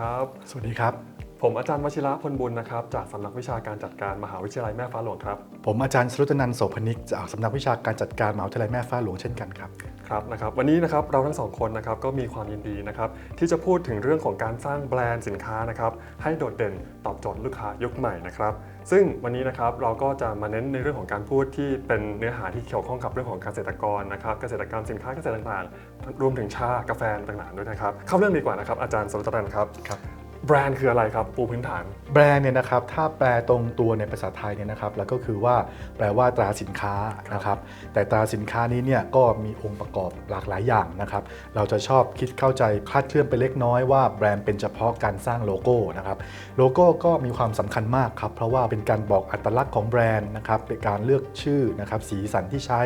ครับ สวัสดีครับ ผมอาจารย์วชิระพลบุญนะครับจากสำนักวิชาการจัดการมหาวิทยาลัยแม่ฟ้าหลวงครับ ผมอาจารย์สรุตนันท์โสพนิกจากสำนักวิชาการจัดการมหาวิทยาลัยแม่ฟ้าหลวงเช่นกันครับครับนะครับวันนี้นะครับเราทั้งสองคนนะครับก็มีความยินดีนะครับที่จะพูดถึงเรื่องของการสร้างแบรนด์สินค้านะครับให้โดดเด่นตอบโจทย์ลูกค้ายุคใหม่นะครับซึ่งวันนี้นะครับเราก็จะมาเน้นในเรื่องของการพูดที่เป็นเนื้อหาที่เกี่ยวข้องกับเรื่องของเกษตรกรนะครับเกษตรกรรมสินค้าเกษตรต่างๆ รวมถึงชากาแฟต่างๆด้วยนะครับเข้าเรื่องดีกว่านะครับอาจารย์สรุตนันท์ครับครับ แบรนด์คืออะไรครับปูพื้นฐาน แบรนด์เนี่ยนะครับถ้าแปลตรงตัวในภาษาไทยเนี่ยนะครับแล้วก็คือว่าแปลว่าตราสินค้านะครับแต่ตราสินค้านี้เนี่ยก็มีองค์ประกอบหลากหลายอย่างนะครับเราจะชอบคิดเข้าใจคลาดเคลื่อนไปเล็กน้อยว่าแบรนด์เป็นเฉพาะการสร้างโลโก้นะครับโลโก้ก็มีความสำคัญมากครับเพราะว่าเป็นการบอกอัตลักษณ์ของแบรนด์นะครับเป็นการเลือกชื่อนะครับสีสันที่ใช้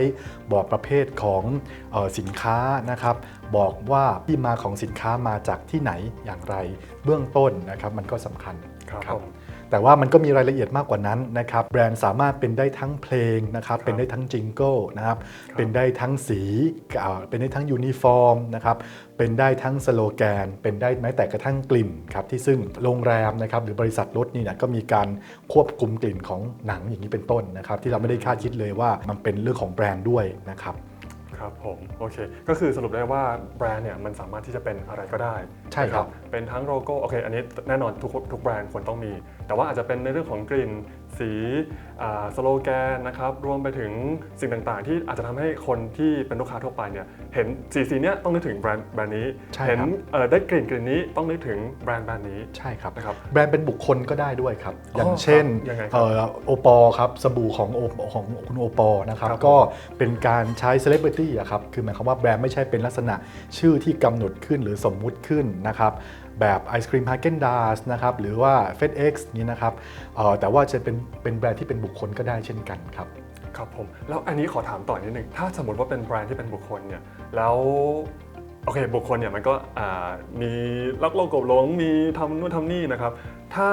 บอกประเภทของเออสินค้านะครับบอกว่าที่มาของสินค้ามาจากที่ไหนอย่างไร เบื้องต้นนะครับมันก็สำคัญครับครับผมแต่ว่ามันก็มีรายละเอียดมากกว่านั้นนะครับแบรนด์สามารถเป็นได้ทั้งเพลงนะครับเป็นได้ทั้งจิงเกิลนะครับครับเป็นได้ทั้งสีอ่าเป็นได้ทั้งยูนิฟอร์มนะครับเป็นได้ทั้งสโลแกน เป็นได้แม้แต่กระทั่งกลิ่นครับที่ซึ่งโรงแรมนะครับหรือบริษัทรถนี่เนี่ยก็มีการควบคุมกลิ่นของหนังอย่างนี้เป็นต้นนะครับที่เราไม่ได้คาดคิดเลยว่ามันเป็นเรื่องของแบรนด์ด้วยนะครับ ครับผมโอเค ก็คือสรุปได้ว่าแบรนด์เนี่ยมันสามารถที่จะเป็นอะไรก็ได้ใช่ครับ นะเป็นทั้งโลโก้โอเคอันนี้แน่นอนทุกทุกแบรนด์ควรต้องมี แต่ว่าอาจจะเป็นในเรื่องของกลิ่น สีอ่าสโลแกนนะครับรวมไปถึงสิ่งต่างๆ ที่อาจจะทำให้คนที่เป็นลูกค้าทั่วไปเนี่ยเห็นสีสีเนี้ยต้องนึกถึงแบรนด์แบรนด์นี้ใช่ครับเห็นเอ่อได้กลิ่นกลิ่นนี้ต้องนึกถึงแบรนด์แบรนด์นี้ใช่ครับนะครับแบรนด์เป็นบุคคลก็ได้ด้วยครับอ๋ออย่างเช่นครับยังไงครับเอ่อโอปอครับสบู่ของโอของคุณโอปอนะครับครับก็เป็นการใช้เซเลบริตี้อะครับคือหมายความว่าแบรนด์ไม่ใช่เป็นลักษณะชื่อที่กำหนดขึ้นหรือสมมุติขึ้นนะครับ แบบไอศครีมฮาเกนดาสนะครับหรือว่า f e d X นี่นะครับแต่ว่าจะเป็นเป็นแบรนด์ที่เป็นบุคคลก็ได้เช่นกันครับครับผมแล้วอันนี้ขอถามต่อนิดนึงถ้าสมมติว่าเป็นแบรนด์ที่เป็นบุคคลเนี่ยแล้วโอเคบุคคลเนี่ยมันก็มีลักโลกกบหลงมีทำนู่นทำนี่นะครับ ถ้า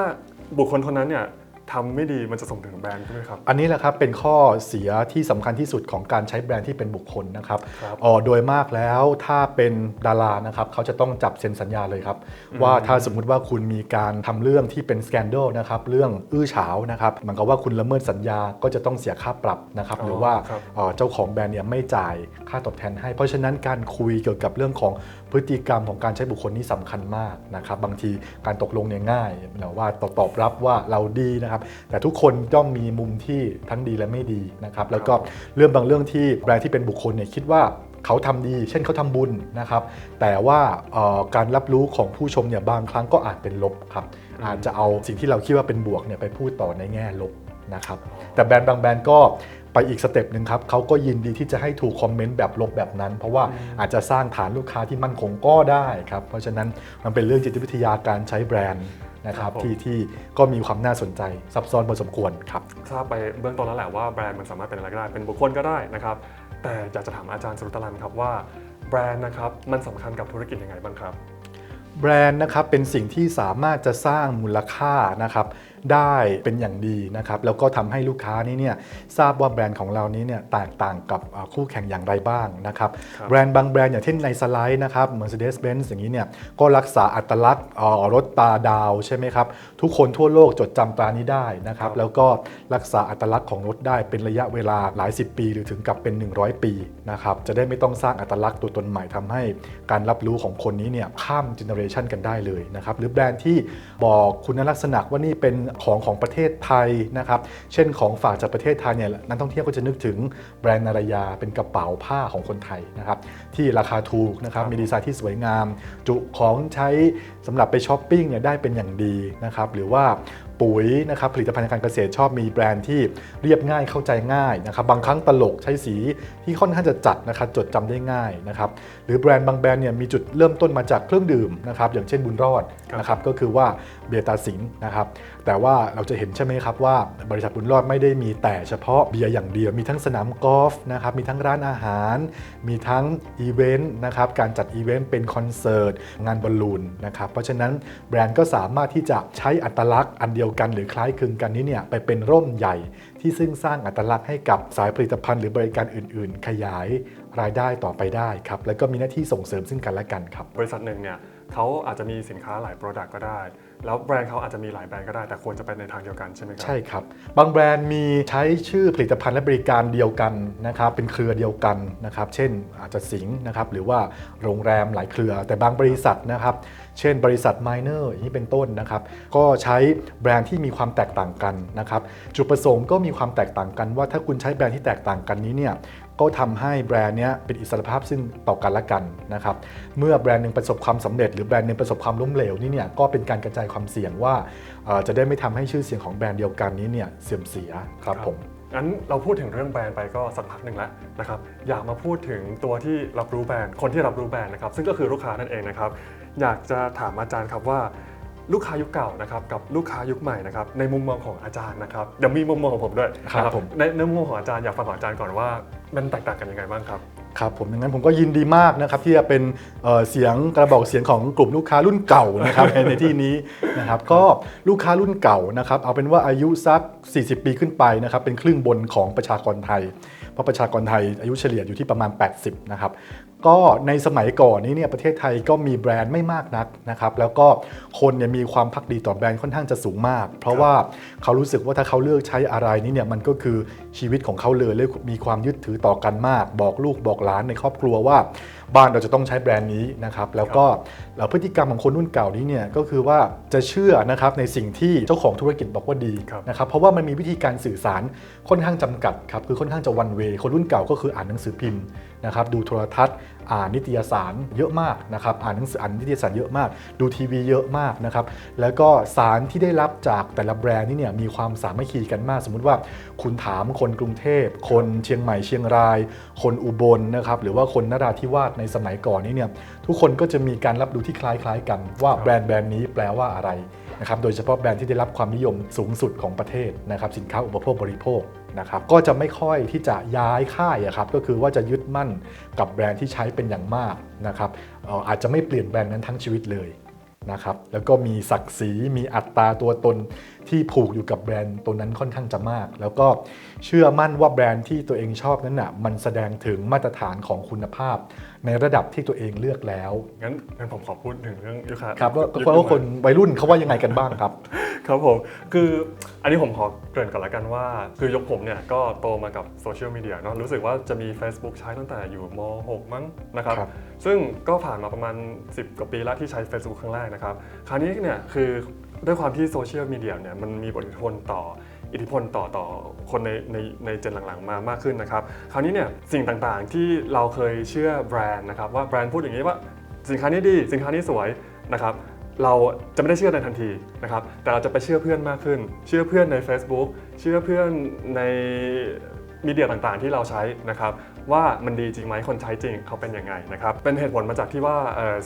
บุคคลคนนั้นเนี่ย ทำไม่ดีมันจะส่งถึงแบรนด์ใช่ไหมครับ อันนี้แหละครับเป็นข้อเสียที่สำคัญที่สุดของการใช้แบรนด์ที่เป็นบุคคลนะครับครับอ๋อโดยมากแล้วถ้าเป็นดารานะครับเขาจะต้องจับเซ็นสัญญาเลยครับ ว่าถ้าสมมุติว่าคุณมีการทำเรื่องที่เป็นสแกนเดลนะครับเรื่องอื้อฉาวนะครับมันก็ว่าคุณละเมิดสัญญาก็จะต้องเสียค่าปรับนะครับอ๋อหรือว่าครับเอ่อเจ้าของแบรนด์เนี่ยไม่จ่ายค่าตอบแทนให้ เพราะฉะนั้นการคุยเกี่ยวกับเรื่องของ พฤติกรรมของการใช้บุคคลนี้สำคัญมากนะครับ บางทีการตกลงเนี่ยง่ายหรือว่าตอบตอบรับว่าเราดีนะครับ แต่ทุกคนต้องมีมุมที่ทั้งดีและไม่ดีนะครับ แล้วก็เรื่องบางเรื่องที่แบรนด์ที่เป็นบุคคลเนี่ยคิดว่าเขาทำดี เช่นเขาทำบุญนะครับ แต่ว่าการรับรู้ของผู้ชมเนี่ยบางครั้งก็อาจเป็นลบครับ อาจจะเอาสิ่งที่เราคิดว่าเป็นบวกเนี่ยไปพูดต่อในแง่ลบนะครับ แต่แบรนด์บางแบรนด์ก็ ไปอีกสเต็ปหนึ่งครับเขาก็ยินดีที่จะให้ถูกคอมเมนต์แบบลบแบบนั้น เพราะว่าอาจจะสร้างฐานลูกค้าที่มั่นคงก็ได้ครับ เพราะฉะนั้นมันเป็นเรื่องจิตวิทยาการใช้แบรนด์นะครับครับผมที่ที่ก็มีความน่าสนใจซับซ้อนพอสมควรครับทราบไปเบื้องต้นแล้วแหละว่าแบรนด์มันสามารถเป็นอะไรก็ได้ เป็นบุคคลก็ได้นะครับ แต่อยากจะถามอาจารย์สรุตลันครับว่าแบรนด์นะครับมันสำคัญกับธุรกิจยังไงบ้างครับแบรนด์นะครับเป็นสิ่งที่สามารถจะสร้างมูลค่านะครับ ได้เป็นอย่างดีนะครับแล้วก็ทำให้ลูกค้านี้เนี่ยทราบว่าแบรนด์ของเรานี้เนี่ยแตกต่างกับเอ่อคู่แข่งอย่างไรบ้างนะครับครับแบรนด์บางแบรนด์อย่างเช่นในสไลด์นะครับ Mercedes-Benz อย่างนี้เนี่ยก็รักษาอัตลักษณ์เอ่อรถตาดาวใช่ไหมครับทุกคนทั่วโลกจดจำตรานี้ได้นะครับแล้วก็รักษาอัตลักษณ์ของรถได้เป็นระยะเวลาหลายสิบปี หรือถึงกับเป็น 100 ปีนะครับจะได้ไม่ต้องสร้างอัตลักษณ์ตัวตนใหม่ทำให้การรับรู้ของคนนี้เนี่ยข้ามเจเนอเรชันกันได้เลยนะครับหรือแบรนด์ที่บอกคุณลักษณะว่านี่เป็นของของประเทศไทยนะครับ เช่นของฝากจากประเทศไทยเนี่ยนักท่องเที่ยวก็จะนึกถึงแบรนด์นารยาเป็นกระเป๋าผ้าของคนไทยนะครับ ที่ราคาถูกนะครับ มีดีไซน์ที่สวยงาม จุของใช้สำหรับไปช้อปปิ้งเนี่ยได้เป็นอย่างดีนะครับ หรือว่า ปุ๋ยนะครับผลิตภัณฑ์ทางการเกษตรชอบมีแบรนด์ที่เรียบง่ายเข้าใจง่ายนะครับบางครั้งตลกใช้สีที่ค่อนข้างจะจัดนะครับจดจำได้ง่ายนะครับหรือแบรนด์บางแบรนด์เนี่ยมีจุดเริ่มต้นมาจากเครื่องดื่มนะครับอย่างเช่นบุญรอดครับนะครับก็คือว่าเบียร์ตาสิงห์นะครับแต่ว่าเราจะเห็นใช่ไหมครับว่าบริษัทบุญรอดไม่ได้มีแต่เฉพาะเบียร์อย่างเดียวมีทั้งสนามกอล์ฟนะครับมีทั้งร้านอาหาร มีทั้งอีเวนต์นะครับการจัดอีเวนต์เป็นคอนเสิร์ตงานบอลลูนนะครับเพราะฉะนั้นแบรนด์ก็สามารถที่จะใช้อัตลักษณ์อันเดียวกันหรือคล้ายคลึงกันนี้เนี่ยไปเป็นร่มใหญ่ที่ซึ่งสร้างอัตลักษณ์ให้กับสายผลิตภัณฑ์หรือบริการอื่น ๆ ขยายรายได้ต่อไปได้ครับแล้วก็มีหน้าที่ส่งเสริมซึ่งกันและกันครับบริษัทหนึ่งเนี่ย เขาอาจจะมีสินค้าหลาย Product ก็ได้ แล้วแบรนด์เขาอาจจะมีหลายแบรนด์ก็ได้แต่ควรจะไปในทางเดียวกันใช่ไหมครับ ใช่ครับ บางแบรนด์มีใช้ชื่อผลิตภัณฑ์และบริการเดียวกันนะครับเป็นเครือเดียวกันนะครับเช่นอาจจะสิงห์นะครับหรือว่าโรงแรมหลายเครือ แต่บางบริษัทนะครับเช่นบริษัท Miner อย่างนี้เป็นต้นนะครับก็ใช้แบรนด์ที่มีความแตกต่างกันนะครับจุดประสงค์ก็มีความแตกต่างกันว่าถ้าคุณใช้แบรนด์ที่แตกต่างกันนี้เนี่ย ก็ทำให้แบรนด์เนี้ยเป็นอิสรภาพซึ่งต่อกันและกันนะครับ เมื่อแบรนด์หนึ่งประสบความสำเร็จหรือแบรนด์หนึ่งประสบความล้มเหลวนี่เนี่ยก็เป็นการกระจายความเสี่ยงว่าจะได้ไม่ทำให้ชื่อเสียงของแบรนด์เดียวกันนี้เนี่ยเสื่อมเสียครับผมงั้นเราพูดถึงเรื่องแบรนด์ไปก็สักพักหนึ่งแล้วนะครับอยากมาพูดถึงตัวที่รับรู้แบรนด์คนที่รับรู้แบรนด์นะครับซึ่งก็คือลูกค้านั่นเองนะครับอยากจะถามอาจารย์ครับว่า ลูกค้ายุคเก่านะครับกับลูกค้ายุคใหม่นะครับในมุมมองของอาจารย์นะครับเดี๋ยวมีมุมมองของผมด้วยครับนะผม ในในมุมมองของอาจารย์อยากฟังของอาจารย์ก่อนว่า มันแตกต่างกันยังไงบ้างครับครับผมดังนั้นผมก็ยินดีมากนะครับที่จะเป็นเอ่อเสียงกระบอกเสียงของกลุ่มลูกค้ารุ่นเก่านะครับในในที่นี้นะครับก็ลูกค้ารุ่นเก่านะครับเอาเป็นว่าอายุสัก 40 ปีขึ้นไปนะครับเป็นครึ่งบนของประชากรไทย เพราะประชากรไทยอายุเฉลี่ยอยู่ที่ประมาณ 80นะครับ ก็ในสมัยก่อนนี้เนี่ยประเทศไทยก็มีแบรนด์ไม่มากนักนะครับแล้วก็คนเนี่ยมีความพักดีต่อแบรนด์ค่อนข้างจะสูงมาก เพราะว่าเขารู้สึกว่าถ้าเขาเลือกใช้อะไรนี่เนี่ยมันก็คือชีวิตของเขาเลยเลยมีความยึดถือต่อกันมาก บอกลูกบอกหลานในครอบครัวว่า บ้านเราจะต้องใช้แบรนด์นี้นะครับแล้วก็แล้วพฤติกรรมของคนรุ่นเก่านี้เนี่ยก็คือว่าจะเชื่อนะครับในสิ่งที่เจ้าของธุรกิจบอกว่าดีครับนะครับเพราะว่ามันมีวิธีการสื่อสารค่อนข้างจำกัดครับคือค่อนข้างจะวันเวคนรุ่นเก่าก็คืออ่านหนังสือพิมพ์นะครับดูโทรทัศน์อ่านนิตยสารเยอะมากนะครับอ่านหนังสืออ่านนิตยสารเยอะมาก ดูทีวีเยอะมากนะครับแล้วก็สารที่ได้รับจากแต่ละแบรนด์นี่เนี่ยมีความสามัคคีกันมาก สมมุติว่าคุณถามคนกรุงเทพ คนเชียงใหม่เชียงราย คนอุบลนะครับหรือว่าคนนราธิวาสในสมัยก่อนนี่เนี่ยทุกคนก็จะมีการรับรู้ที่คล้ายๆ กันว่าแบรนด์แบรนด์นี้แปลว่าอะไรนะครับโดยเฉพาะแบรนด์ที่ได้รับความนิยมสูงสุดของประเทศนะครับสินค้าอุปโภคบริโภค นะครับก็จะไม่ค่อยที่จะย้ายค่ายครับก็คือว่าจะยึดมั่นกับแบรนด์ที่ใช้เป็นอย่างมากนะครับเอ่ออาจจะไม่เปลี่ยนแบรนด์นั้นทั้งชีวิตเลยนะครับแล้วก็มีศักดิ์ศรีมีอัตราตัวตนที่ผูกอยู่กับแบรนด์ตัวนั้นค่อนข้างจะมาก แล้วก็เชื่อมั่นว่าแบรนด์ที่ตัวเองชอบนั้นน่ะมันแสดงถึงมาตรฐานของคุณภาพ ในระดับที่ตัวเองเลือกแล้วงั้นงั้นผมขอพูดถึงเรื่องลูกค้าครับว่ายุว่าคนวัยรุ่นเขาว่ายังไงกันบ้างครับ ครับผมคืออันนี้ผมขอเกริ่นก่อนละกันว่า คือยกผมเนี่ยก็โตมากับโซเชียลมีเดียเนาะรู้สึกว่าจะมี Facebook ใช้ตั้งแต่อยู่ม .6 มั้งนะครับครับซึ่งก็ผ่านมาประมาณ 10 กว่าปีแล้วที่ใช้ Facebook ครั้งแรกนะครับ คราวนี้เนี่ยคือด้วยความที่โซเชียลมีเดียเนี่ยมันมีบทอิทธิพลต่ออิทธิพลต่อต่อคนในในในเจนหลังๆมามากขึ้นนะครับ คราวนี้เนี่ยสิ่งต่างๆที่เราเคยเชื่อแบรนด์นะครับว่าแบรนด์พูดอย่างนี้ว่าสินค้านี้ดีสินค้านี้สวยนะครับเราจะไม่ได้เชื่อในทันทีนะครับแต่เราจะไปเชื่อเพื่อนมากขึ้น เชื่อเพื่อนใน Facebook เชื่อเพื่อนในมีเดียต่างๆที่เราใช้นะครับ ว่ามันดีจริงไหมคนใช้จริงเขาเป็นยังไงนะครับเป็นเหตุผลมาจากที่ว่า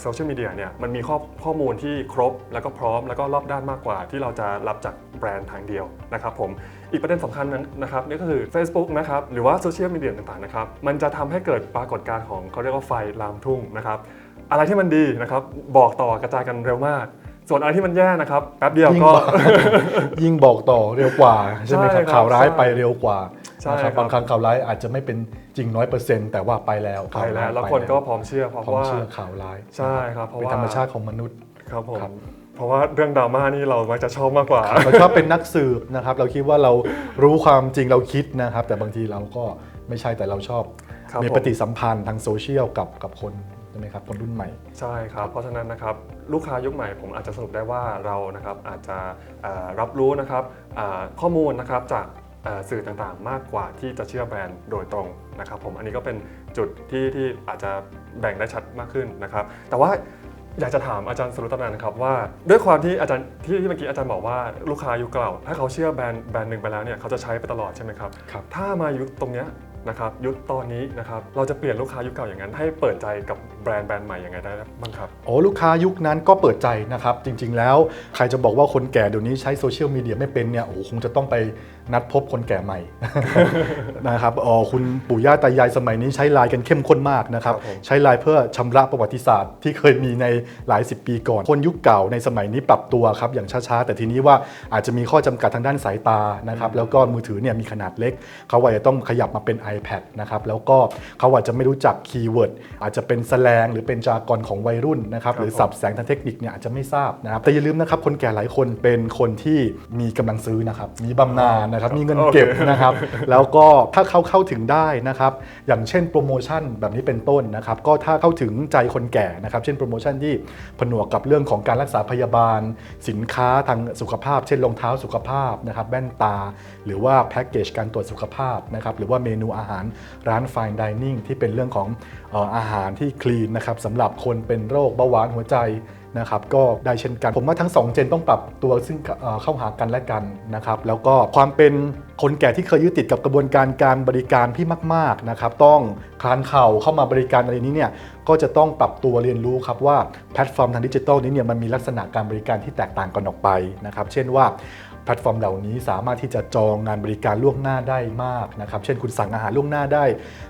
โซเชียลมีเดียเนี่ยมันมีข้อข้อมูลที่ครบ แล้วก็พร้อมแล้วก็รอบด้านมากกว่า ที่เราจะรับจากแบรนด์ทางเดียวนะครับผมอีกประเด็นสำคัญนั้นนะครับนี่ก็คือ Facebook นะครับหรือว่าโซเชียลมีเดียต่างๆนะครับมันจะทำให้เกิดปรากฏการณ์ของเขาเรียกว่าไฟลามทุ่งนะครับอะไรที่มันดีนะครับบอกต่อกระจายกันเร็วมาก ส่วนอะไรที่มันแย่นะครับแป๊บเดียวยิ่งก็ บอก ยิ่งบอกต่อเร็วกว่าใช่ไหมครับใช่ครับข่าวร้ายใช่ไปเร็วกว่าใช่นะครับครับ บางครั้งข่าวร้ายอาจจะไม่เป็นจริงน้อยเปอร์เซ็นต์แต่ว่าไปแล้วไปแล้วข่าร้ายแล้วคนก็พร้อมเชื่อเพราะพร้อมว่า เชื่อข่าวร้ายใช่ครับเพราะเป็นว่า ธรรมชาติของมนุษย์ ครับผมครับ เพราะว่าเรื่องดราม่านี่เรามักจะชอบมากกว่า เราชอบเป็นนักสืบนะครับ เราคิดว่าเรารู้ความจริงเราคิดนะครับ แต่บางทีเราก็ไม่ใช่แต่เราชอบ ครับมีผม ปฏิสัมพันธ์ทางโซเชียลกับกับคนใช่ไหมครับคนรุ่นใหม่ใช่ครับเพราะฉะนั้นนะครับลูกค้ายุคใหม่ผมอาจจะสรุปได้ว่าเรานะครับอาจจะเอ่อรับรู้นะครับเอ่อข้อมูลนะครับจากเอ่อสื่อต่างๆ มากกว่าที่จะเชื่อแบรนด์โดยตรงนะครับผมอันนี้ก็เป็นจุดที่ที่อาจจะแบ่งได้ชัดมากขึ้นนะครับ แต่ว่าอยากจะถามอาจารย์สรุปตำนานนะครับว่าด้วยความที่อาจารย์ที่ที่เมื่อกี้อาจารย์บอกว่าลูกค้ายุคเก่าถ้าเขาเชื่อแบรนด์แบรนด์หนึ่งไปแล้วเนี่ยเขาจะใช้ไปตลอดใช่ไหมครับครับถ้ามายุคตรงเนี้ย นะครับยุคตอนนี้นะครับเราจะเปลี่ยนลูกค้ายุคเก่าอย่างนั้น ให้เปิดใจกับแบรนด์แบรนด์ใหม่ยังไงได้บ้างครับโอ้ลูกค้ายุคนั้นก็เปิดใจนะครับ จริง ๆ แล้ว ใครจะบอกว่าคนแก่เดี๋ยวนี้ใช้โซเชียลมีเดียไม่เป็นเนี่ยโอ้คงจะต้องไป นัดพบคนแก่ใหม่ นะครับอ๋อคุณปู่ย่าตายายสมัยนี้ใช้ไลน์กันเข้มข้นมากนะครับครับผมใช้ไลน์เพื่อชำระประวัติศาสตร์ที่เคยมีในหลายสิบปีก่อน คนยุคเก่าในสมัยนี้ปรับตัวครับอย่างช้าๆ แต่ทีนี้ว่าอาจจะมีข้อจำกัดทางด้านสายตานะครับ แล้วก็มือถือเนี่ยมีขนาดเล็ก เขาอาจจะต้องขยับมาเป็น iPad นะครับ แล้วก็เขาอาจจะไม่รู้จักคีย์เวิร์ดอาจจะเป็นแสแลงหรือเป็นจากรของวัยรุ่นนะครับครับ หรือสับแสงทางเทคนิคเนี่ยอาจจะไม่ทราบนะครับ แต่อย่าลืมนะครับคนแก่หลายคนเป็นคนที่มีกำลังซื้อนะครับ มีบำนาญนะครับมีเงินเก็บนะครับ แล้วก็ถ้าเขาเข้าถึงได้นะครับ อย่างเช่นโปรโมชั่นแบบนี้เป็นต้นนะครับ ก็ถ้าเข้าถึงใจคนแก่นะครับ เช่นโปรโมชั่นที่ผนวกกับเรื่องของการรักษาพยาบาล สินค้าทางสุขภาพ เช่นรองเท้าสุขภาพนะครับแว่นตา หรือว่าแพ็กเกจการตรวจสุขภาพนะครับหรือว่าเมนูอาหารร้าน Fine Dining ที่เป็นเรื่องของเอ่ออาหารที่คลีนนะครับสำหรับคนเป็นโรคเบาหวานหัวใจ นะครับก็ได้เช่นกัน ผมว่าทั้ง 2 เจนต้องปรับตัวซึ่งเข้าหากันและกันนะครับแล้วก็ความเป็นคนแก่ที่เคยยึดติดกับกระบวนการการบริการที่มากๆนะครับต้องคลานเข่าเข้ามาบริการอะไรนี้เนี่ยก็จะต้องปรับตัวเรียนรู้ครับว่าแพลตฟอร์มทางดิจิทัลนี้เนี่ยมันมีลักษณะการบริการที่แตกต่างกันออกไปนะครับเช่นว่า แพลตฟอร์มเหล่านี้สามารถที่จะจองงานบริการล่วงหน้าได้มากนะครับ เช่นคุณสั่งอาหารล่วงหน้าได้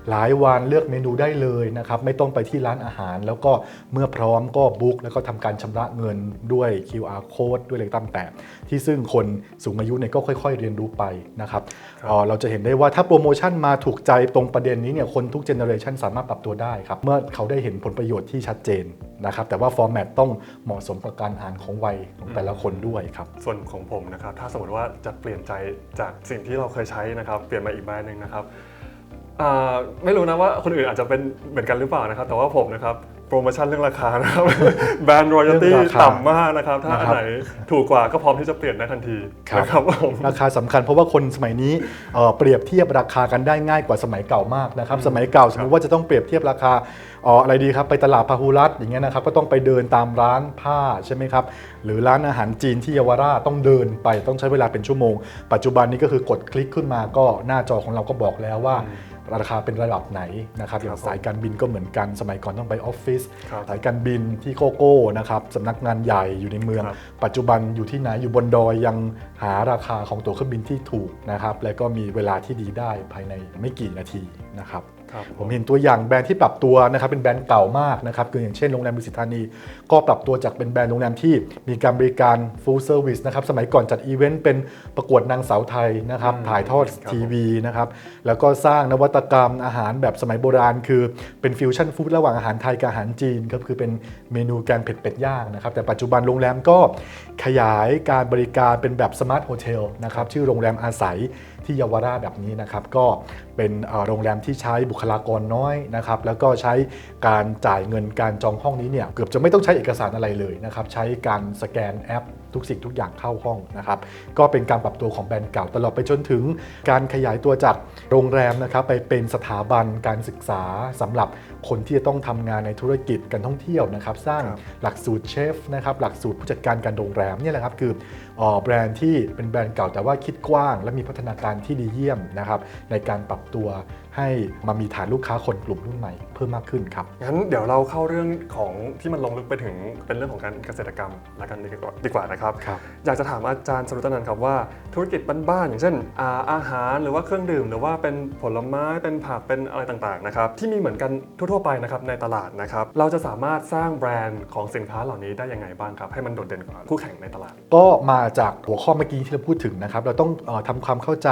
หลายวันเลือกเมนูได้เลยนะครับ ไม่ต้องไปที่ร้านอาหาร แล้วก็เมื่อพร้อมก็บุ๊กแล้วก็ทำการชำระเงินด้วย QR code ด้วยอะไรตามแต่ ที่ซึ่งคนสูงอายุเนี่ยก็ค่อย ๆ เรียนรู้ไปนะครับครับเอ่อเราจะเห็นได้ว่าถ้าโปรโมชั่นมาถูกใจตรงประเด็นนี้เนี่ยคนทุกเจเนอเรชันสามารถปรับตัวได้ครับ เมื่อเขาได้เห็นผลประโยชน์ที่ชัดเจนนะครับแต่ว่าฟอร์แมตต้องเหมาะสมกับการอ่านของวัยของแต่ละคนด้วยครับส่วนของผมนะครับถ้าสมมติว่าจะเปลี่ยนใจจากสิ่งที่เราเคยใช้นะครับ เปลี่ยนมาอีกแบรนด์หนึ่งนะครับไม่รู้นะว่าคนอื่นอาจจะเป็นเหมือนกันหรือเปล่านะครับ แต่ว่าผมนะครับ รโมชั่นเรื่องราคานะครับ แบรนด์รอยัลตี้เรื่องราคาต่ำมากนะครับ ถ้าอันนะครับ ไหนถูกกว่าก็พร้อมที่จะเปลี่ยนได้ทันทีครับนะครับผมราคาสำคัญเพราะว่าคนสมัยนี้เอ่อเปรียบเทียบราคากันได้ง่ายกว่าสมัยเก่ามากนะครับสมัยเก่าสมมติว่าจะต้องเปรียบเทียบราคาเอ่ออะไรดีครับไปตลาดพาหุรัตน์อย่างเงี้ยนะครับก็ต้องไปเดินตามร้านผ้าใช่ไหมครับหรือร้านอาหารจีนที่เยาวราชต้องเดินไปต้องใช้เวลาเป็นชั่วโมง ปัจจุบันนี้ก็คือกดคลิกขึ้นมาก็หน้าจอของเราก็บอกแล้วว่า ราคาเป็นระดับไหนนะครับอย่างครับผมสายการบินก็เหมือนกันสมัยก่อนต้องไปออฟฟิศครับสายการบินที่โกโก้นะครับสำนักงานใหญ่อยู่ในเมืองครับปัจจุบันอยู่ที่ไหนอยู่บนดอยยังหาราคาของตั๋วเครื่องบินที่ถูกนะครับและก็มีเวลาที่ดีได้ภายในไม่กี่นาทีนะครับครับ ผมเห็นตัวอย่างแบรนด์ที่ปรับตัวนะครับเป็นแบรนด์เก่ามากนะครับคืออย่างเช่นโรงแรมดุสิตธานี ก็ปรับตัวจากเป็นแบรนด์โรงแรมที่มีการบริการ full service นะครับสมัยก่อนจัดอีเวนต์เป็นประกวดนางสาวไทยนะครับอืมถ่ายทอดครับทีวีนะครับแล้วก็สร้างนวัตกรรมอาหารแบบสมัยโบราณ คือเป็นฟิวชั่นฟู้ดระหว่างอาหารไทยกับอาหารจีนก็คือเป็นเมนูแกงเผ็ดเป็ดย่างนะครับแต่ปัจจุบันโรงแรมก็ขยายการบริการเป็นแบบสมาร์ทโฮเทลนะครับชื่อโรงแรมอาศัย ที่เยาวราชแบบนี้นะครับก็เป็นโรงแรมที่ใช้บุคลากรน้อยนะครับแล้วก็ใช้การจ่ายเงินการจองห้องนี้เนี่ยเกือบจะไม่ต้องใช้เอกสารอะไรเลยนะครับใช้การสแกนแอป ทุกสิ่งทุกอย่างเข้าห้องนะครับก็เป็นการปรับตัวของแบรนด์เก่าตลอดไปจนถึงการขยายตัวจากโรงแรมนะครับไปเป็นสถาบันการศึกษาสำหรับคนที่จะต้องทำงานในธุรกิจการท่องเที่ยวนะครับสร้างหลักสูตรเชฟนะครับหลักสูตรผู้จัดการการโรงแรมนี่แหละครับคือแบรนด์ที่เป็นแบรนด์เก่าแต่ว่าคิดกว้าง และมีพัฒนาการที่ดีเยี่ยมนะครับในการปรับตัว ให้มามีฐานลูกค้าคนกลุ่มรุ่นใหม่เพิ่มมากขึ้นครับงั้นเดี๋ยวเราเข้าเรื่องของที่มันลงลึกไปถึงเป็นเรื่องของการเกษตรกรรมแล้วกันดีกว่าดีกว่านะครับครับ อยากจะถามอาจารย์สรุตนันท์ครับว่าธุรกิจบ้านๆอย่างเช่นอาอาหารหรือว่าเครื่องดื่ม หรือว่าเป็นผลไม้เป็นผักเป็นอะไรต่างๆนะครับที่มีเหมือนกันทั่วๆไปนะครับในตลาดนะครับเราจะสามารถสร้างแบรนด์ของสินค้าเหล่านี้ได้ยังไงบ้างครับให้มันโดดเด่นกว่าคู่แข่งในตลาด ก็มาจากหัวข้อเมื่อกี้ที่เราพูดถึงนะครับเราต้องเออทำความเข้าใจ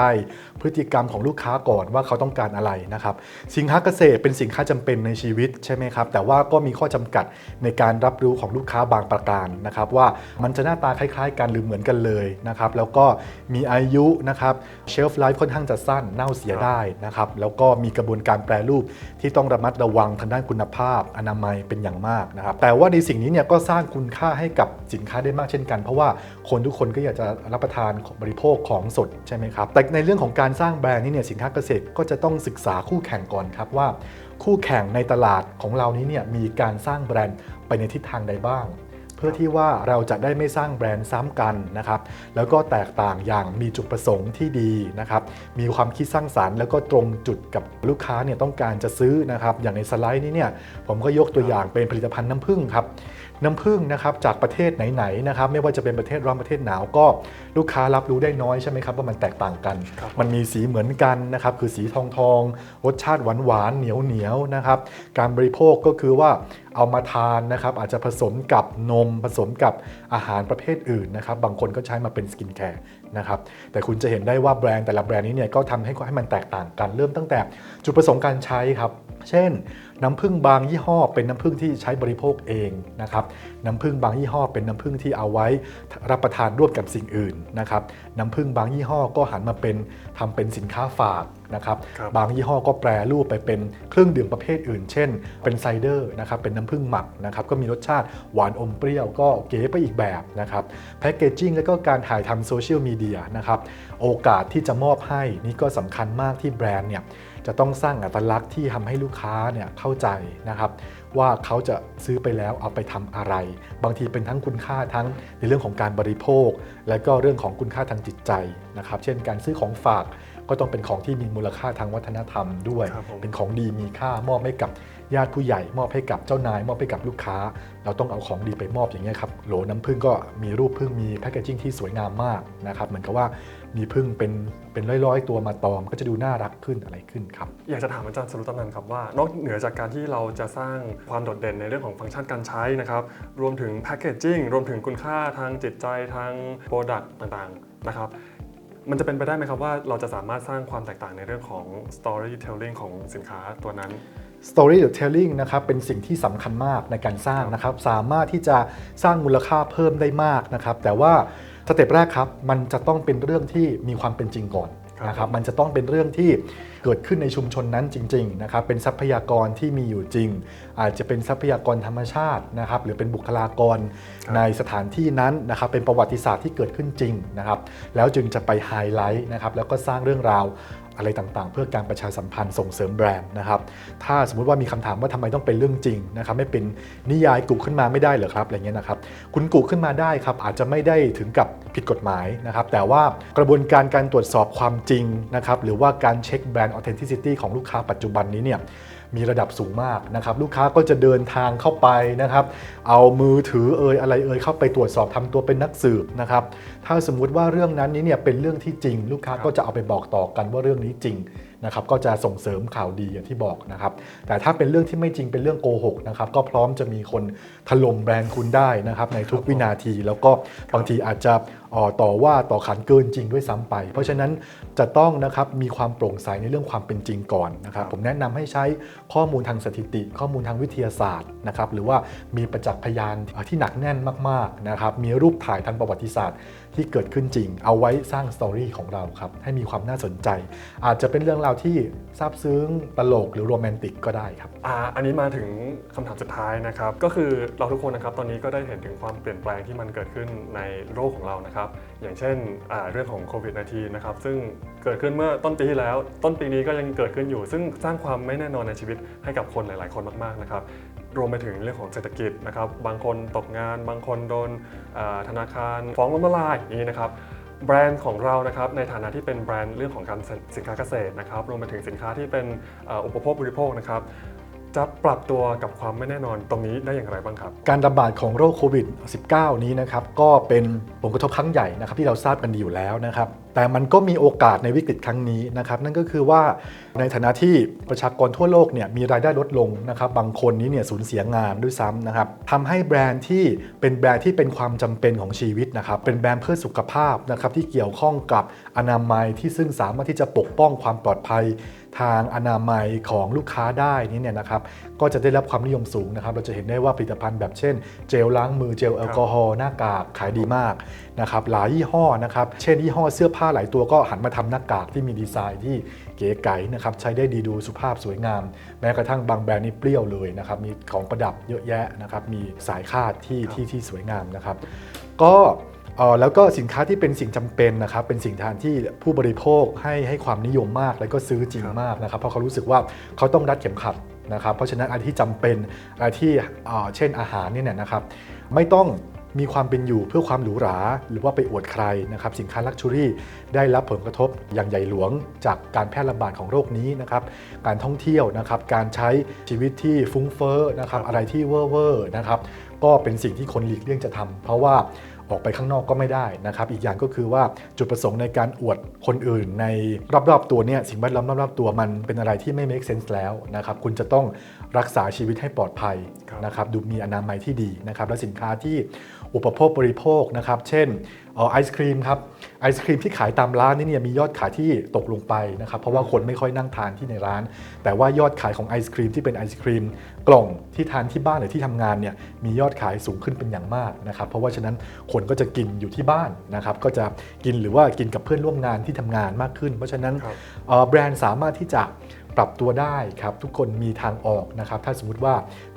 พฤติกรรมของลูกค้าก่อนว่าเขาต้องการอะไรนะครับสินค้าเกษตรเป็นสินค้าจำเป็นในชีวิตใช่ไหมครับแต่ว่าก็มีข้อจำกัดในการรับรู้ของลูกค้าบางประการนะครับว่ามันจะหน้าตาคล้าย ๆ กันหรือเหมือนกันเลยนะครับแล้วก็มีอายุนะครับเชลฟ์ไลฟ์ค่อนข้างจะสั้นเน่าเสียได้นะครับแล้วก็มีกระบวนการแปรรูปที่ต้องระมัดระวังทางด้านคุณภาพ อนามัยเป็นอย่างมากนะครับแต่ว่าในสิ่งนี้เนี่ยก็สร้างคุณค่าให้กับสินค้าได้มากเช่นกัน เพราะว่าคนทุกคนก็อยากจะรับประทานบริโภคของสดใช่ไหมครับแต่ในเรื่องของการสร้างแบรนด์นี่เนี่ยสินค้าเกษตรก็จะต้องศึกษาคู่แข่งก่อนครับว่า คู่แข่งในตลาดของเรานี้เนี่ยมีการสร้างแบรนด์ไปในทิศทางใดบ้าง เพื่อที่ว่าเราจะได้ไม่สร้างแบรนด์ซ้ำกันนะครับแล้วก็แตกต่างอย่างมีจุดประสงค์ที่ดีนะครับมีความคิดสร้างสารรค์ แล้วก็ตรงจุดกับลูกค้าเนี่ยต้องการจะซื้อนะครับอย่างในสไลด์นี้เนี่ยผมก็ยกตัวอย่างเป็นผลิตภัณฑ์น้ำผึ้งครับ น้ำผึ้งนะครับจากประเทศไหนๆนะครับไม่ว่าจะเป็นประเทศร้อนประเทศหนาวก็ลูกค้ารับรู้ได้น้อยใช่ไหมครับว่ามันแตกต่างกันครับมันมีสีเหมือนกันนะครับคือสีทองทองๆรสชาติหวานหวานๆเหนียวเหนียวๆนะครับการบริโภคก็คือว่าเอามาทานนะครับอาจจะผสมกับนมผสมกับอาหารประเภทอื่นนะครับบางคนก็ใช้มาเป็นสกินแคร์นะครับแต่คุณจะเห็นได้ว่าแบรนด์แต่ละแบรนด์นี้เนี่ยก็ทำให้ให้มันแตกต่างกันเริ่มตั้งแต่จุดประสงค์การใช้ครับ เช่น น้ำผึ้งบางยี่ห้อเป็นน้ำผึ้งที่ใช้บริโภคเองนะครับน้ำผึ้งบางยี่ห้อเป็นน้ำผึ้งที่เอาไว้รับประทานร่วมกับสิ่งอื่นนะครับน้ำผึ้งบางยี่ห้อก็หันมาเป็นทำเป็นสินค้าฝากนะครับครับบางยี่ห้อก็แปรรูปไปเป็นเครื่องดื่มประเภทอื่น เช่น เป็นไซเดอร์นะครับเป็นน้ำผึ้งหมักนะครับก็มีรสชาติหวานอมเปรี้ยวก็เก๋ไปอีกแบบนะครับแพคเกจจิ้งแล้วก็การถ่ายทำโซเชียลมีเดียนะครับโอกาสที่จะมอบให้นี่ก็สำคัญมากที่แบรนด์เนี่ย จะต้องสร้างอัตลักษณ์ที่ทำให้ลูกค้าเนี่ยเข้าใจนะครับ ว่าเขาจะซื้อไปแล้วเอาไปทำอะไร บางทีเป็นทั้งคุณค่าทั้งในเรื่องของการบริโภค และก็เรื่องของคุณค่าทางจิตใจนะครับ เช่นการซื้อของฝากก็ต้องเป็นของที่มีมูลค่าทางวัฒนธรรมด้วยครับผมเป็นของดีมีค่ามอบให้กับ ญาติผู้ใหญ่มอบให้กับเจ้านาย มอบให้กับลูกค้า เราต้องเอาของดีไปมอบอย่างเงี้ยครับโหลน้ำผึ้งก็มีรูปผึ้งมีแพคเกจิ้งที่สวยงามมากนะครับเหมือนกับว่ามีผึ้งเป็นเป็นร้อยๆ ตัวมาตอม ก็จะดูน่ารักขึ้นอะไรขึ้นครับอยากจะถามอาจารย์สรุตนันครับว่านอกเหนือจากการที่เราจะสร้างความโดดเด่นในเรื่องของฟังก์ชันการใช้นะครับรวมถึงแพคเกจจิ้งรวมถึงคุณค่าทางจิตใจทางโปรดักต์ต่างๆนะครับมันจะเป็นไปได้ไหมครับว่าเราจะสามารถสร้างความแตกต่างในเรื่องของ storytelling ของสินค้าตัวนั้น Storytelling นะครับเป็นสิ่งที่สำคัญมากในการสร้างนะครับ สามารถที่จะสร้างมูลค่าเพิ่มได้มากนะครับ แต่ว่าสเต็ปแรกครับ มันจะต้องเป็นเรื่องที่มีความเป็นจริงก่อนครับนะครับ มันจะต้องเป็นเรื่องที่เกิดขึ้นในชุมชนนั้นจริงๆนะครับ เป็นทรัพยากรที่มีอยู่จริง อาจจะเป็นทรัพยากรธรรมชาตินะครับ หรือเป็นบุคลากรในสถานที่นั้นนะครับ เป็นประวัติศาสตร์ที่เกิดขึ้นจริงนะครับ แล้วจึงจะไปไฮไลท์นะครับ แล้วก็สร้างเรื่องราว อะไรต่างๆ เพื่อการประชาสัมพันธ์ส่งเสริมแบรนด์นะครับ ถ้าสมมุติว่ามีคำถามว่าทำไมต้องเป็นเรื่องจริงนะครับ ไม่เป็นนิยายกุขึ้นมาไม่ได้เหรอครับอะไรเงี้ยนะครับ คุณกุขึ้นมาได้ครับ อาจจะไม่ได้ถึงกับผิดกฎหมายนะครับ แต่ว่ากระบวนการการตรวจสอบความจริงนะครับ หรือว่าการเช็คแบรนด์ออเทนติซิตี้ของลูกค้าปัจจุบันนี้เนี่ย มีระดับสูงมากนะครับลูกค้าก็จะเดินทางเข้าไปนะครับเอามือถือเอ่ยอะไรเอ่ยเข้าไปตรวจสอบทำตัวเป็นนักสืบนะครับถ้าสมมุติว่าเรื่องนั้นนี้เนี่ยเป็นเรื่องที่จริง ลูกค้าก็จะเอาไปบอกต่อกันว่าเรื่องนี้จริง นะครับก็จะส่งเสริมข่าวดีอย่างที่บอกนะครับแต่ถ้าเป็นเรื่องที่ไม่จริงเป็นเรื่องโกหกนะครับก็พร้อมจะมีคนถล่มแบรนด์คุณได้นะครับในทุกวินาทีแล้วก็บางทีอาจจะอ่อต่อว่าต่อขานเกินจริงด้วยซ้ำไป เพราะฉะนั้นจะต้องนะครับมีความโปร่งใสในเรื่องความเป็นจริงก่อนนะครับผมแนะนำให้ใช้ข้อมูลทางสถิติ ข้อมูลทางวิทยาศาสตร์นะครับหรือว่ามีประจักษ์พยานที่หนักแน่นมากๆนะครับมีรูปถ่ายทางประวัติศาสตร์ ที่เกิดขึ้นจริง เอาไว้สร้างสตอรี่ของเราครับ ให้มีความน่าสนใจ อาจจะเป็นเรื่องราวที่ซาบซึ้งตลกหรือโรแมนติกก็ได้ครับ อ่าอันนี้มาถึงคำถามสุดท้ายนะครับ ก็คือเราทุกคนนะครับตอนนี้ก็ได้เห็นถึงความเปลี่ยนแปลงที่มันเกิดขึ้นในโลกของเรานะครับ อย่างเช่นอ่าเรื่องของโควิด -19 นะครับ ซึ่งเกิดขึ้นเมื่อต้นปีที่แล้ว ต้นปีนี้ก็ยังเกิดขึ้นอยู่ ซึ่งสร้างความไม่แน่นอนในชีวิตให้กับคนหลาย ๆ คนมาก ๆ นะครับ รวมไปถึงเรื่องของเศรษฐกิจนะครับ บางคนตกงาน บางคนโดนธนาคารฟ้องล้มละลายอย่างนี้นะครับแบรนด์ของเรานะครับในฐานะที่เป็นแบรนด์เรื่องของการสินค้าเกษตรนะครับรวมไปถึงสินค้าที่เป็นอุปโภคบริโภคนะครับ จะปรับตัวกับความไม่แน่นอนตรงนี้ได้อย่างไรบ้างครับ การระบาดของโรคโควิด -19 นี้นะครับก็เป็นผลกระทบครั้งใหญ่นะครับที่เราทราบกันดีอยู่แล้วนะครับแต่มันก็มีโอกาสในวิกฤตครั้งนี้นะครับนั่นก็คือว่าในฐานะที่ประชากรทั่วโลกเนี่ยมีรายได้ลดลงนะครับบางคนนี้เนี่ยสูญเสียงานด้วยซ้ำนะครับทำให้แบรนด์ที่เป็นแบรนด์ที่เป็นความจำเป็นของชีวิตนะครับเป็นแบรนด์เพื่อสุขภาพนะครับที่เกี่ยวข้องกับอนามัยที่ซึ่งสามารถที่จะปกป้องความปลอดภัย ทางอนามัยของลูกค้าได้นี่เนี่ยนะครับก็จะได้รับความนิยมสูงนะครับเราจะเห็นได้ว่าผลิตภัณฑ์แบบเช่น เจลล้างมือเจลแอลกอฮอล์หน้ากากขายดีมากนะครับหลายยี่ห้อนะครับเช่นยี่ห้อเสื้อผ้าหลายตัวก็หันมาทำหน้ากากที่มีดีไซน์ที่เก๋ไก๋นะครับใช้ได้ดีดูสุภาพสวยงาม แม้กระทั่งบางแบรนด์นี่เปรี้ยวเลยนะครับมีของประดับเยอะแยะนะครับมีสายคาดที่ที่ที่สวยงามนะครับก็ แล้วก็สินค้าที่เป็นสิ่งจำเป็นนะครับเป็นสิ่งทานที่ผู้บริโภคให้ให้ความนิยมมาก แล้วก็ซื้อจริงมากนะครับ เพราะเขารู้สึกว่าเขาต้องรัดเข็มขัดนะครับเพราะฉะนั้นอะไรที่จำเป็นอะไรที่เช่นอาหารเนี่ยนะครับไม่ต้องมีความเป็นอยู่เพื่อความหรูหรา หรือว่าไปอวดใครนะครับสินค้าลักชัวรี่ได้รับผลกระทบอย่างใหญ่หลวง จากการแพร่ระบาดของโรคนี้นะครับการท่องเที่ยวนะครับการใช้ชีวิตที่ฟุ้งเฟ้อนะครับอะไรที่เว่อร์นะครับก็เป็นสิ่งที่คนหลีกเลี่ยงจะทำเพราะว่า ออกไปข้างนอกก็ไม่ได้นะครับ อีกอย่างก็คือว่าจุดประสงค์ในการอวดคนอื่นในรอบๆตัวเนี่ยสิ่งแวดล้อมรอบๆตัวมันเป็นอะไรที่ไม่ make sense แล้วนะครับ คุณจะต้อง รักษาชีวิตให้ปลอดภัยครับนะครับดูมีอนามัยที่ดีนะครับและสินค้าที่อุปโภคบริโภคนะครับเช่นเอ่อไอศครีมครับไอศครีมที่ขายตามร้านนี่เนี่ยมียอดขายที่ตกลงไปนะครับเพราะว่าคนไม่ค่อยนั่งทานที่ในร้าน แต่ว่ายอดขายของไอศครีมที่เป็นไอศครีมกล่องที่ทานที่บ้านหรือที่ทำงานเนี่ยมียอดขายสูงขึ้นเป็นอย่างมากนะครับเพราะว่าฉะนั้นคนก็จะกินอยู่ที่บ้านนะครับก็จะกินหรือว่ากินกับเพื่อนร่วมงานที่ทำงานมากขึ้น เพราะฉะนั้นครับเอ่อแบรนด์สามารถที่จะ ปรับตัวได้ครับทุกคนมีทางออกนะครับถ้าสมมุติว่า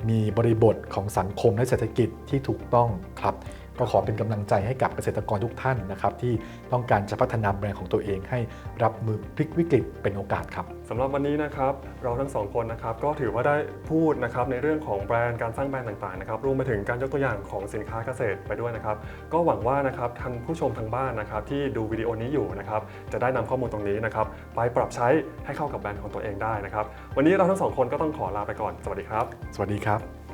มีบริบทของสังคมและเศรษฐกิจที่ถูกต้องครับ ก็ขอเป็นกำลังใจให้กับเกษตรกรทุกท่านนะครับที่ต้องการจะพัฒนาแบรนด์ของตัวเองให้รับมือพลิกวิกฤตเป็นโอกาสครับสำหรับวันนี้นะครับเราทั้งสองคนนะครับก็ถือว่าได้พูดนะครับในเรื่องของแบรนด์การสร้างแบรนด์ต่างๆนะครับรวมไปถึงการยกตัวอย่างของสินค้าเกษตรไปด้วยนะครับ ก็หวังว่านะครับท่านผู้ชมทางบ้านนะครับที่ดูวิดีโอนี้อยู่นะครับจะได้นำข้อมูลตรงนี้นะครับไปปรับใช้ให้เข้ากับแบรนด์ของตัวเองได้นะครับ วันนี้เราทั้งสองคนก็ต้องขอลาไปก่อน สวัสดีครับ สวัสดีครับ